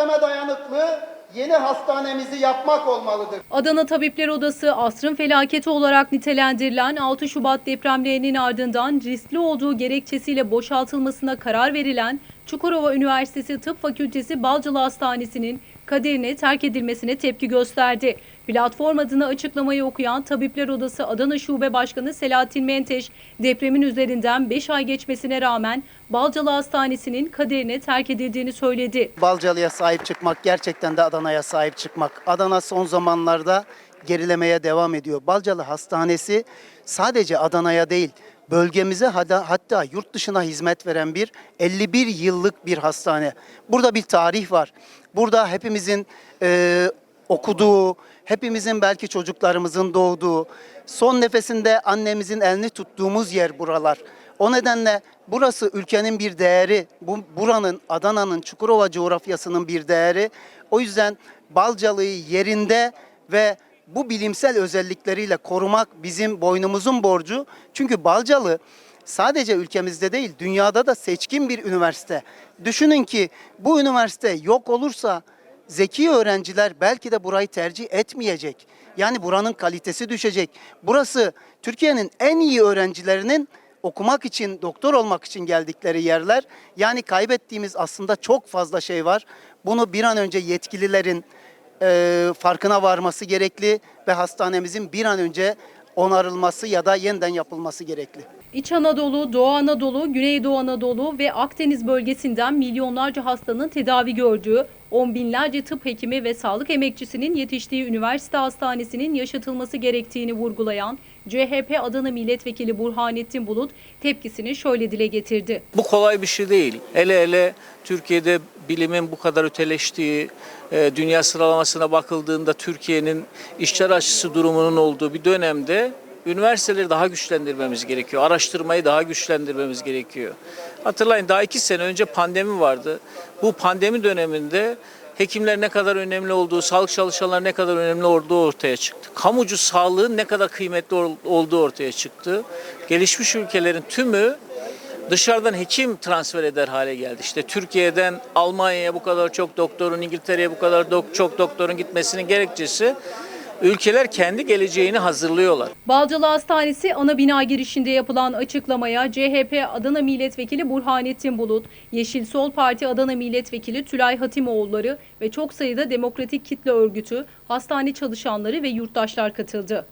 depreme dayanıklı yeni hastanemizi yapmak olmalıdır. Adana Tabipler Odası asrın felaketi olarak nitelendirilen 6 Şubat depremlerinin ardından riskli olduğu gerekçesiyle boşaltılmasına karar verilen Çukurova Üniversitesi Tıp Fakültesi Balcılı Hastanesi'nin kaderine terk edilmesine tepki gösterdi. Platform adına açıklamayı okuyan Tabipler Odası Adana Şube Başkanı Selahattin Menteş, depremin üzerinden 5 ay geçmesine rağmen Balcılı Hastanesi'nin kaderine terk edildiğini söyledi. Balcalı'ya sahip çıkmak, gerçekten de Adana'ya sahip çıkmak. Adana son zamanlarda gerilemeye devam ediyor. Balcalı Hastanesi sadece Adana'ya değil, bölgemize hatta, yurt dışına hizmet veren bir 51 yıllık bir hastane. Burada bir tarih var. Burada hepimizin e, okuduğu, hepimizin belki çocuklarımızın doğduğu, son nefesinde annemizin elini tuttuğumuz yer buralar. O nedenle burası ülkenin bir değeri, bu buranın Adana'nın Çukurova coğrafyasının bir değeri. O yüzden Balcalı'yı yerinde ve bu bilimsel özellikleriyle korumak bizim boynumuzun borcu. Çünkü Balcalı sadece ülkemizde değil, dünyada da seçkin bir üniversite. Düşünün ki bu üniversite yok olursa zeki öğrenciler belki de burayı tercih etmeyecek. Yani buranın kalitesi düşecek. Burası Türkiye'nin en iyi öğrencilerinin okumak için, doktor olmak için geldikleri yerler. Yani kaybettiğimiz aslında çok fazla şey var. Bunu bir an önce yetkililerin farkına varması gerekli ve hastanemizin bir an önce onarılması ya da yeniden yapılması gerekli. İç Anadolu, Doğu Anadolu, Güneydoğu Anadolu ve Akdeniz bölgesinden milyonlarca hastanın tedavi gördüğü, on binlerce tıp hekimi ve sağlık emekçisinin yetiştiği üniversite hastanesinin yaşatılması gerektiğini vurgulayan CHP Adana Milletvekili Burhanettin Bulut tepkisini şöyle dile getirdi. Bu kolay bir şey değil. Ele ele Türkiye'de bilimin bu kadar öteleştiği, e, dünya sıralamasına bakıldığında Türkiye'nin işçiler aşısı durumunun olduğu bir dönemde üniversiteleri daha güçlendirmemiz gerekiyor. Araştırmayı daha güçlendirmemiz gerekiyor. Hatırlayın daha iki sene önce pandemi vardı. Bu pandemi döneminde hekimler ne kadar önemli olduğu, sağlık çalışanları ne kadar önemli olduğu ortaya çıktı. Kamucu sağlığın ne kadar kıymetli ol- olduğu ortaya çıktı. Gelişmiş ülkelerin tümü dışarıdan hekim transfer eder hale geldi. İşte Türkiye'den Almanya'ya bu kadar çok doktorun, İngiltere'ye bu kadar çok doktorun gitmesinin gerekçesi ülkeler kendi geleceğini hazırlıyorlar. Balcalı Hastanesi ana bina girişinde yapılan açıklamaya CHP Adana Milletvekili Burhanettin Bulut, Yeşil Sol Parti Adana Milletvekili Tülay Hatimoğulları ve çok sayıda demokratik kitle örgütü, hastane çalışanları ve yurttaşlar katıldı.